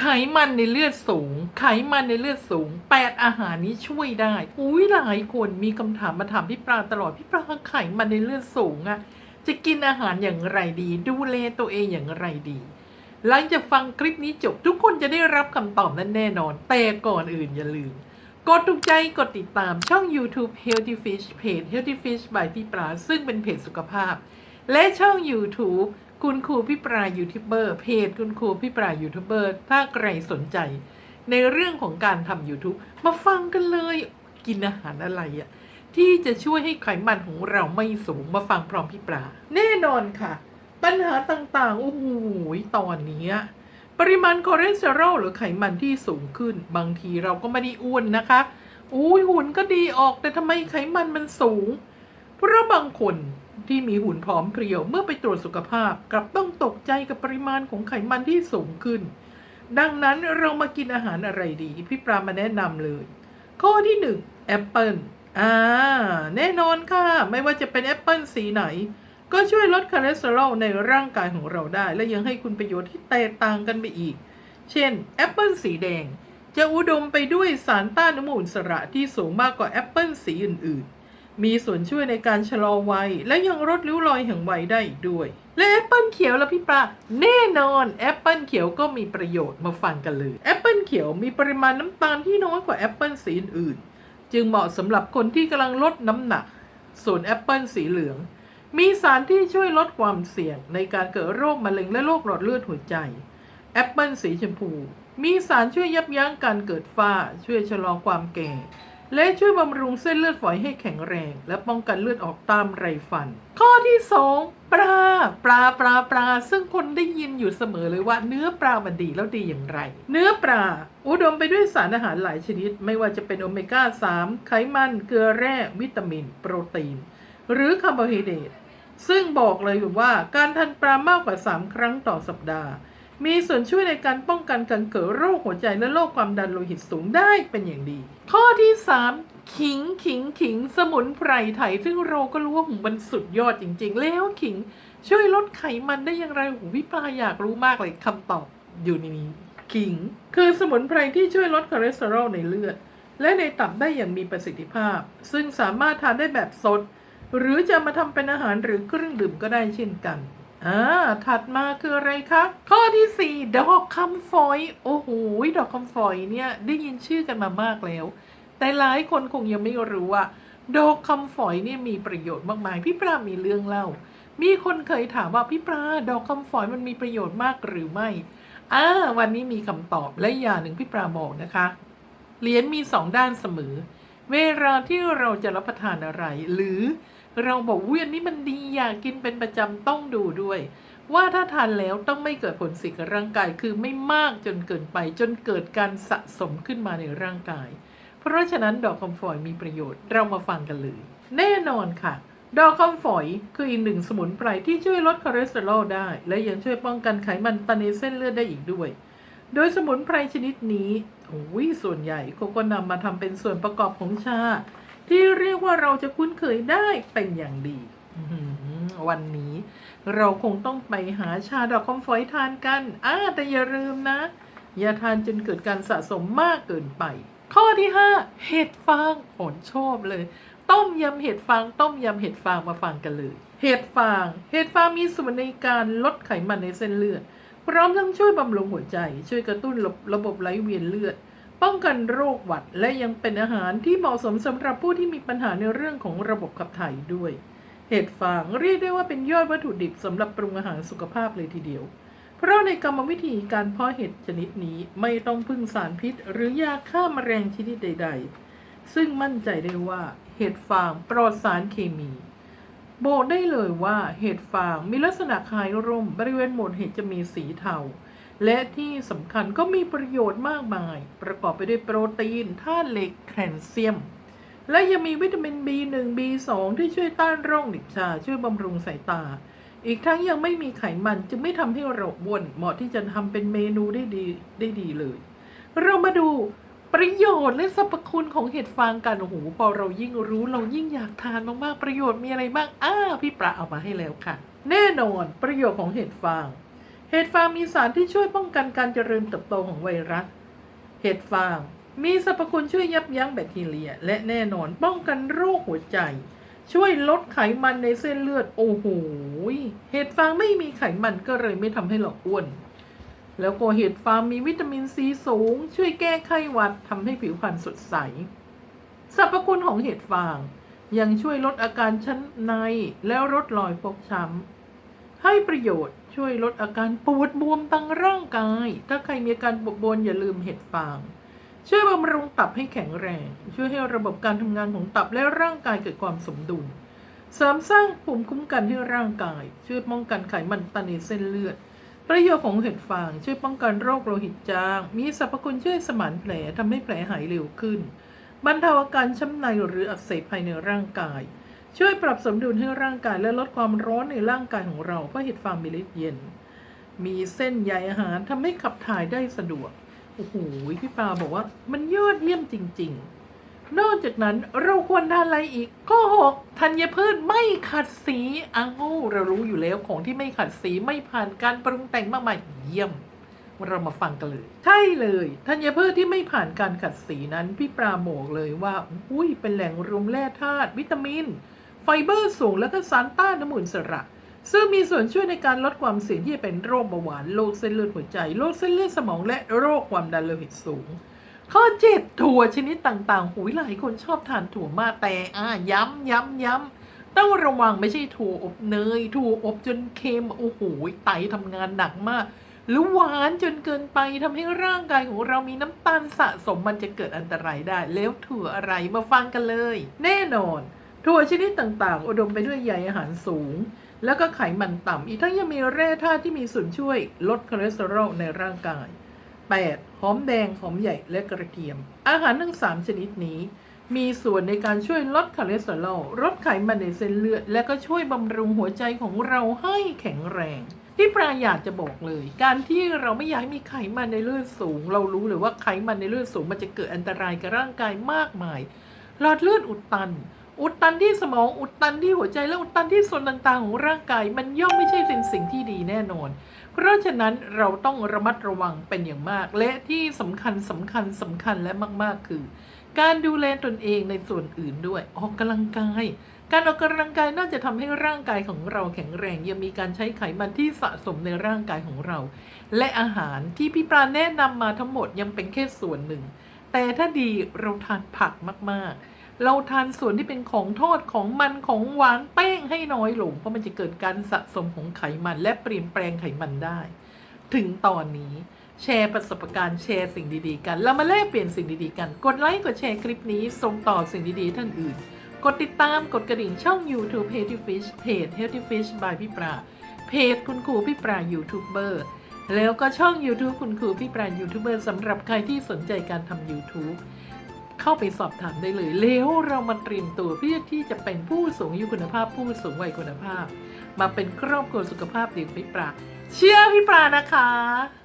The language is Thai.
ไขมันในเลือดสูง ไขมันในเลือดสูง แปดอาหารนี้ช่วยได้ อุ้ยหลายคนมีคำถามมาถามพี่ปลาตลอด พี่ปลาไขมันในเลือดสูงอะจะกินอาหารอย่างไรดี ดูแลตัวเองอย่างไรดี หลังจากฟังคลิปนี้จบทุกคนจะได้รับคำตอบนั้นแน่นอน แต่ก่อนอื่นอย่าลืม กดถูกใจกดติดตามช่อง YouTube Healthy Fish เพจ Healthy Fish by พี่ปลาซึ่งเป็นเพจสุขภาพ และช่อง YouTube คุณครูพี่ปลายูทูบเบอร์เพจคุณครูพี่ปลายูทูบเบอร์ถ้าใครสนใจ ในเรื่องของการทำ YouTube มาฟังกันเลยกินอาหารอะไรอะที่จะช่วยให้ไขมันของเราไม่สูงมาฟังพร้อมพี่ปลาแน่นอนค่ะ ปัญหาต่างๆ โอ้โหตอนนี้ปริมาณคอเลสเตอรอลหรือไขมันที่สูงขึ้น บางทีเราก็ไม่ได้อ้วนนะคะอุ้ยหุ่นก็ดีออกแต่ทำไมไขมันมันสูง เพราะบางคน ที่มีหุ่นผอมเพรียวเมื่อไปตรวจสุขภาพ กลับต้องตกใจกับปริมาณของไขมันที่สูงขึ้น ดังนั้นเรามากินอาหารอะไรดี พี่ปรามาแนะนำเลย ข้อที่หนึ่งแอปเปิลอ่าแน่นอนค่ะ ไม่ว่าจะเป็นแอปเปิลสีไหน ก็ช่วยลดคอเลสเตอรอลในร่างกายของเราได้ และยังให้คุณประโยชน์ที่แตกต่างกันไปอีก เช่นแอปเปิลสีแดง จะอุดมไปด้วยสารต้านอนุมูลอิสระที่สูงมากกว่าแอปเปิลสีอื่นๆ มีส่วนช่วยในการชะลอวัย และยังลดริ้วรอยแห่งวัยได้อีกด้วย และแอปเปิลเขียวละพี่ปลาแน่นอนแอปเปิลเขียวก็มีประโยชน์มาฟังกันเลยแอปเปิลเขียวมีปริมาณน้ำตาลที่น้อยกว่าแอปเปิลสีอื่น จึงเหมาะสำหรับคนที่กำลังลดน้ำหนัก ส่วนแอปเปิลสีเหลือง มีสารที่ช่วยลดความเสี่ยงในการเกิดโรคมะเร็งและโรคหลอดเลือดหัวใจแอปเปิลสีชมพู มีสารช่วยยับยั้งการเกิดฝ้า ช่วยชะลอความแก่ และช่วยบำรุงเส้นเลือดฝอยให้แข็งแรง และป้องกันเลือดออกตามไรฟัน ข้อที่สองปลา ปลาปลาปลา ซึ่งคนได้ยินอยู่เสมอเลยว่า เนื้อปลามันดีแล้วดีอย่างไร เนื้อปลา อุดมไปด้วยสารอาหารหลายชนิด ไม่ว่าจะเป็นโอเมก้า 3 ไขมัน เกลือแร่วิตามิน โปรตีน หรือคาร์โบไฮเดรตซึ่งบอกเลยว่าการทานปลามากกว่า 3 ครั้งต่อสัปดาห์ มีส่วนช่วยในการป้องกันการเกิดโรคหัวใจและโรคความดันโลหิตสูงได้เป็นอย่างดี ข้อที่ 3 ขิงขิงขิงสมุนไพรไทย ซึ่งเราก็รู้ว่ามันสุดยอดจริง ๆ แล้วขิง ช่วยลดไขมันได้อย่างไรโอ้โหพี่ปลาอยากรู้มากเลยคำตอบอยู่ในนี้ ขิง คือสมุนไพรที่ช่วยลดคอเลสเตอรอลในเลือด และในตับได้อย่างมีประสิทธิภาพ ซึ่งสามารถทานได้แบบสด หรือจะมาทำเป็นอาหารหรือเครื่องดื่มก็ได้เช่นกัน อ่าถัดมาคืออะไรคะ ข้อที่4ดอกคำฝอย โอ้โหดอกคำฝอยเนี่ยได้ยินชื่อกันมามากแล้ว แต่หลายคนคงยังไม่รู้ว่า ดอกคำฝอยเนี่ยมีประโยชน์มากมายพี่ปลามีเรื่องเล่า มีคนเคยถามว่าพี่ปลาดอกคำฝอยมันมีประโยชน์มากหรือไม่อ่าวันนี้มีคำตอบและอย่างหนึ่งพี่ปลาบอกนะคะเหรียญมีสองด้านเสมอ เวลาที่เราจะรับประทานอะไรหรือ เราบอกเวียนนี้มันดีอยากกินเป็นประจำต้องดูด้วย ว่าถ้าทานแล้วต้องไม่เกิดผลเสียกับร่างกายคือไม่มากจนเกินไปจนเกิดการสะสมขึ้นมาในร่างกาย เพราะฉะนั้นดอกคำฝอยมีประโยชน์เรามาฟังกันเลย แน่นอนค่ะ ดอกคำฝอยคืออีกหนึ่งสมุนไพรที่ช่วยลดคอเลสเตอรอลได้ และยังช่วยป้องกันไขมันตันในเส้นเลือดได้อีกด้วยโดยสมุนไพรชนิดนี้โอ้ยส่วนใหญ่เขาก็นำมาทำเป็นส่วนประกอบของชา ที่เรียกว่าเราจะคุ้นเคยได้เป็นอย่างดีวันนี้เราคงต้องไปหาชาดอกคำฝอยทานกันอ่าแต่อย่าลืมนะ อย่าทานจนเกิดการสะสมมากเกินไป ข้อที่ 5 เห็ดฟางผลชอบเลย ต้มยำเห็ดฟาง ต้มยำเห็ดฟางมาฟังกันเลย เห็ดฟาง เห็ดฟางมีส่วนในการลดไขมันในเส้นเลือด พร้อมทั้งช่วยบำรุงหัวใจ ช่วยกระตุ้นระบบไหลเวียนเลือด ป้องกันโรคหวัดและยังเป็นอาหารที่เหมาะสมสำหรับผู้ที่มีปัญหาในเรื่องของระบบขับถ่ายด้วย เห็ดฟางเรียกได้ว่าเป็นยอดวัตถุดิบสำหรับปรุงอาหารสุขภาพเลยทีเดียว เพราะในกรรมวิธีการเพาะเห็ดชนิดนี้ไม่ต้องพึ่งสารพิษ หรือยาฆ่าแมลงชนิดใด ๆ ซึ่งมั่นใจได้ว่าเห็ดฟางปลอดสารเคมีบอกได้เลยว่าเห็ดฟางมีลักษณะคล้ายร่ม บริเวณหมดเห็ดจะมีสีเทา และที่สำคัญก็มีประโยชน์มากมาย ประกอบไปด้วยโปรตีนธาตุเหล็กแคลเซียม และยังมีวิตามิน B1 B2 ที่ช่วยต้านโรคหนิดชา ช่วยบำรุงสายตา อีกทั้งยังไม่มีไขมันจึงไม่ทำให้เราบ้วนเหมาะที่จะทำเป็นเมนูได้ดีได้ดีเลย เรามาดูประโยชน์และสรรพคุณของเห็ดฟางกันโอ้โหพอเรายิ่งรู้เรายิ่งอยากทานมากๆประโยชน์มีอะไรบ้างอ้าพี่ปลาเอามาให้แล้วค่ะ แน่นอนประโยชน์ของเห็ดฟาง เห็ดฟางมีสารที่ช่วยป้องกันการเจริญเติบโตของไวรัส เห็ดฟางมีสรรพคุณช่วยยับยั้งแบคทีเรีย และแน่นอนป้องกันโรคหัวใจ ช่วยลดไขมันในเส้นเลือด โอ้โห เห็ดฟางไม่มีไขมันก็เลยไม่ทำให้เราอ้วน แล้วก็เห็ดฟางมีวิตามินซีสูง ช่วยแก้ไขหวัดทำให้ผิวพรรณสดใส สรรพคุณของเห็ดฟาง ยังช่วยลดอาการชั้นในแล้วลดรอยฟกช้ำให้ประโยชน์ ช่วยลดอาการปวดบวมตั้งร่างกาย ถ้าใครมีอาการปวดบวมอย่าลืมเห็ดฟาง ช่วยบำรุงตับให้แข็งแรง ช่วยให้ระบบการทำงานของตับและร่างกายเกิดความสมดุลเสริมสร้างภูมิคุ้มกันให้ร่างกาย ช่วยป้องกันไขมันตันในเส้นเลือด ประโยชน์ของเห็ดฟางช่วยป้องกันโรคโลหิตจาง มีสรรพคุณช่วยสมานแผลทำให้แผลหายเร็วขึ้นบรรเทาอาการช้ำในหรืออักเสบภายในร่างกาย ช่วยปรับสมดุลให้ร่างกายและลดความร้อนในร่างกายของเรา เพราะเห็ดฟางมีฤทธิ์เย็น มีเส้นใยอาหารทำให้ขับถ่ายได้สะดวก โอ้โห พี่ปาบอกว่า มันยอดเยี่ยมจริง ๆ นอกจากนั้นเราควรทานอะไรอีก ข้อหกธัญพืชไม่ขัดสีอ้าวเรารู้อยู่แล้วของที่ไม่ขัดสีไม่ผ่านการปรุงแต่งมากมายเยี่ยมเรามาฟังกันเลย ใช่เลยธัญพืชที่ไม่ผ่านการขัดสีนั้น พี่ปราโมกเลยว่า อุ้ยเป็นแหล่งรวมแร่ธาตุวิตามิน ไฟเบอร์สูงและก็สารต้านน้ำมูลอิสระ ซึ่งมีส่วนช่วยในการลดความเสี่ยงที่จะเป็นโรคเบาหวานโรคเส้นเลือดหัวใจโรคเส้นเลือดสมองและโรคความดันโลหิตสูง ข้อเจ็ดถั่วชนิดต่างๆหุยหลายคนชอบทานถั่วมากแต่อ่าย้ำย้ำย้ำต้องระวังไม่ใช่ถั่วอบเนย ถั่วอบจนเค็มโอ้โหไตทำงานหนักมากหรือหวานจนเกินไปทำให้ร่างกายของเรามีน้ำตาลสะสมมันจะเกิดอันตรายได้ แล้วถั่วอะไรมาฟังกันเลย แน่นอน ถั่วชนิดต่างๆ อุดมไปด้วยใยอาหารสูง แล้วก็ไขมันต่ำ อีกทั้งยังมีแร่ธาตุที่มีส่วนช่วยลดคอเลสเตอรอลในร่างกาย 8. หอมแดง หอมใหญ่ และกระเทียม อาหารทั้ง 3 ชนิดนี้ มีส่วนในการช่วยลดคอเลสเตอรอล ลดไขมันในเส้นเลือด และก็ช่วยบำรุงหัวใจของเราให้แข็งแรง ที่ปราอยากจะบอกเลย การที่เราไม่อยากมีไขมันในเลือดสูง เรารู้เลยว่าไขมันในเลือดสูงมันจะเกิดอันตรายกับร่างกายมากมาย หลอดเลือดอุดตัน อุดตันที่สมองอุดตันที่หัวใจและอุดตันที่ส่วนต่างๆของร่างกาย มันย่อมไม่ใช่เป็นสิ่งที่ดีแน่นอน เพราะฉะนั้นเราต้องระมัดระวังเป็นอย่างมาก และที่สำคัญสำคัญสำคัญและมากๆ คือ การดูแลตนเองในส่วนอื่นด้วย ออกกำลังกาย การออกกำลังกายน่าจะทำให้ร่างกายของเราแข็งแรงยังมีการใช้ไขมันที่สะสมในร่างกายของเรา และอาหารที่พี่ปราแนะนำมาทั้งหมดยังเป็นแค่ส่วนหนึ่ง แต่ถ้าดีเราทานผักมากๆ เราทานส่วนที่เป็นของทอดของมันของหวานแป้งให้น้อยลง เพราะมันจะเกิดการสะสมของไขมัน และเปลี่ยนแปลงไขมันได้ ถึงตอนนี้แชร์ประสบการณ์แชร์สิ่งดีๆ กัน เรามาแลกเปลี่ยนสิ่งดีๆ กัน กดไลค์กดแชร์คลิปนี้ส่งต่อสิ่งดีๆ ท่านอื่น กดติดตามกดกระดิ่งช่อง YouTube Healthy Fish เพจ Healthy Fish by พี่ปราเพจคุณครูพี่ปรายูทูบเบอร์แล้วก็ช่อง YouTube คุณครูพี่ปรายูทูบเบอร์สำหรับใครที่สนใจการทำ YouTube เข้าไปสอบถามได้เลย แล้วเรามาเตรียมตัวเพื่อที่จะเป็นผู้สูงอายุคุณภาพ ผู้สูงวัยคุณภาพ มาเป็นครอบครัวสุขภาพดีพี่ปลาเชื่อพี่ปลานะคะ